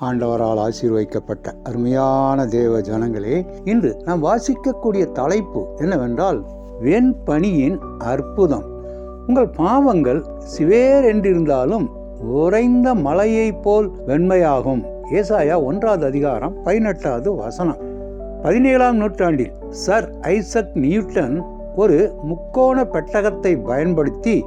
ஆண்டவரால் ஆசீர்வைக்கப்பட்ட அருமையான தேவ ஜனங்களே இன்று நாம் வாசிக்கக்கூடிய தலைப்பு என்னவென்றால் வெண்பணியின் அற்புதம். உங்கள் பாவங்கள் சிவேர் என்றிருந்தாலும் உறைந்த மலையைப் போல் வெண்மையாகும். ஏசாயா ஒன்றாவது அதிகாரம் பதினெட்டாவது வசனம். பதினேழாம் நூற்றாண்டில் சர் ஐசக் நியூட்டன் ஒரு முக்கோண பெட்டகத்தை பயன்படுத்தி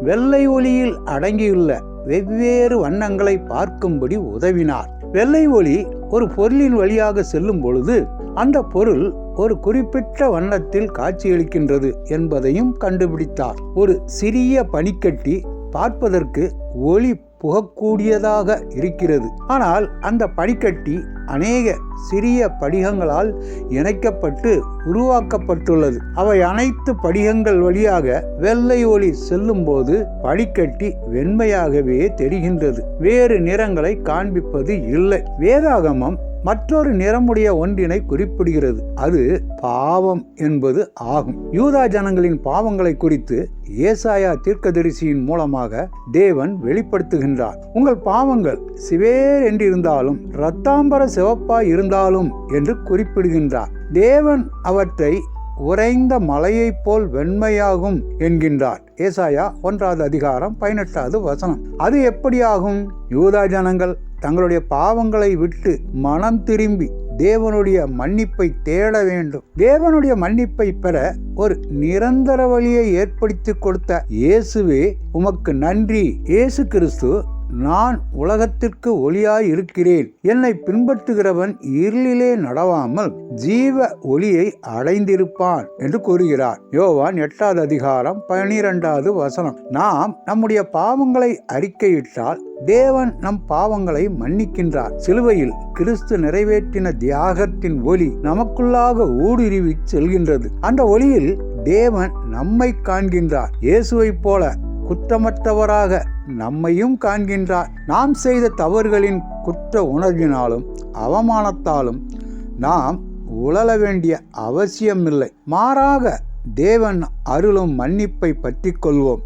வெள்ளை ஒளியில் அடங்கியுள்ள வெவ்வேறு வண்ணங்களை பார்க்கும்படி உதவினார். வெள்ளை ஒளி ஒரு பொருளின் வழியாக செல்லும் பொழுது அந்த பொருள் ஒரு குறிப்பிட்ட வண்ணத்தில் காட்சியளிக்கின்றது என்பதையும் கண்டுபிடித்தார். ஒரு சிறிய பனிக்கட்டி பார்ப்பதற்கு ஒளி புகக்கூடியதாக இருக்கிறது. ஆனால் அந்த பனிக்கட்டி அநேக சிறிய படிகங்களால் இணைக்கப்பட்டு உருவாக்கப்பட்டுள்ளது. அவை அனைத்து படிகங்கள் வழியாக வெள்ளை ஒளி செல்லும்போது படிக்கட்டி வெண்மையாகவே தெரிகின்றது. வேறு நிறங்களை காண்பிப்பது இல்லை. வேதாகமம் மற்றொரு நிறமுடைய ஒன்றினை குறிப்பிடுகிறது. அது பாவம் என்பது ஆகும். யூதா ஜனங்களின் பாவங்களை குறித்து ஏசாயா தீர்க்கதரிசியின் மூலமாக தேவன் வெளிப்படுத்துகின்றார். உங்கள் பாவங்கள் சிவேர் என்றிருந்தாலும் இரத்தாம்பர சிவப்பாய் இருந்தாலும் என்று குறிப்பிடுகின்றார். தேவன் அவற்றை உறைந்த மலையைப் போல் வெண்மையாகும் என்கின்றார். ஏசாயா ஒன்றாவது அதிகாரம் பதினெட்டாவது வசனம். அது எப்படியாகும்? யூதா ஜனங்கள் தங்களுடைய பாவங்களை விட்டு மனம் திரும்பி தேவனுடைய மன்னிப்பை தேட வேண்டும். தேவனுடைய மன்னிப்பை பெற ஒரு நிரந்தர வழியை ஏற்படுத்தி கொடுத்த இயேசுவே உமக்கு நன்றி. இயேசு கிறிஸ்து நான் உலகத்திற்கு ஒளியாய் இருக்கிறேன் என்னை பின்பற்றுகிறவன் இருளிலே நடவாமல் ஜீவ ஒளியை அடைந்திருப்பான் என்று கூறுகிறார். யோவான் எட்டாவது அதிகாரம் பனிரெண்டாவது வசனம். நாம் நம்முடைய பாவங்களை அறிக்கையிட்டால் தேவன் நம் பாவங்களை மன்னிக்கின்றார். சிலுவையில் கிறிஸ்து நிறைவேற்றின தியாகத்தின் ஒளி நமக்குள்ளாக ஊடுருவி செல்கின்றது. அந்த ஒளியில் தேவன் நம்மை காண்கின்றார். இயேசுவைப் போல குற்றமற்றவராக நம்மையும் காண்கின்றார். நாம் செய்த தவறுகளின் குற்ற உணர்வினாலும் அவமானத்தாலும் நாம் உழல வேண்டிய அவசியமில்லை. மாறாக தேவன் அருளும் மன்னிப்பை பற்றி கொள்வோம்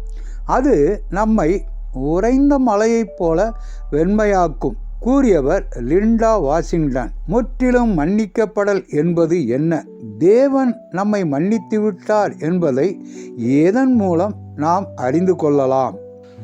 அது நம்மை உறைந்த மலையைப் போல வெண்மையாக்கும் கூறியவர் லிண்டா வாஷிங்டன். முற்றிலும் மன்னிக்கப்படல் என்பது என்ன? தேவன் நம்மை மன்னித்து விட்டார் என்பதை எதன் மூலம் நாம் அறிந்து கொள்ளலாம்?